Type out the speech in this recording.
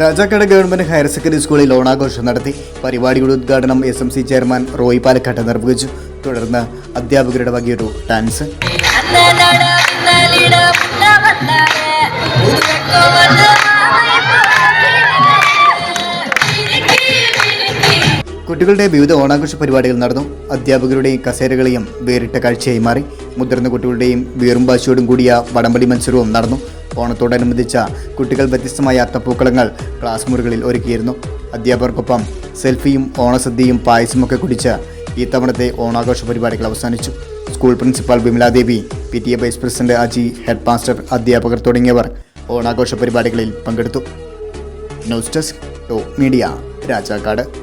Rajakkad government higher secondary സ്കൂളിൽ ഓണാഘോഷം നടത്തി. പരിപാടിയുടെ ഉദ്ഘാടനം S M C chairman Roy Palakkatt നിർവഹിച്ചു. തുടർന്ന് അധ്യാപകരുടെ വകയൊരു ഡാൻസ്. കുട്ടികളുടെ വിവിധ ഓണാഘോഷ പരിപാടികൾ നടന്നു. അധ്യാപകരുടെയും കസേരകളെയും വേറിട്ട കാഴ്ചയായി മാറി. മുതിർന്ന കുട്ടികളുടെയും വീറും കൂടിയ വടംവലി മത്സരവും നടന്നു. ഓണത്തോടനുബന്ധിച്ച കുട്ടികൾ വ്യത്യസ്തമായ അത്തപ്പൂക്കളങ്ങൾ ക്ലാസ് മുറികളിൽ ഒരുക്കിയിരുന്നു. അധ്യാപകർക്കൊപ്പം സെൽഫിയും ഓണസദ്യയും പായസമൊക്കെ കുടിച്ച് ഈ തവണത്തെ ഓണാഘോഷ പരിപാടികൾ അവസാനിച്ചു. School principal Vimaladevi P T A vice president Aji head master അധ്യാപകർ തുടങ്ങിയവർ ഓണാഘോഷ പരിപാടികളിൽ പങ്കെടുത്തു. News desk media Rajakkad.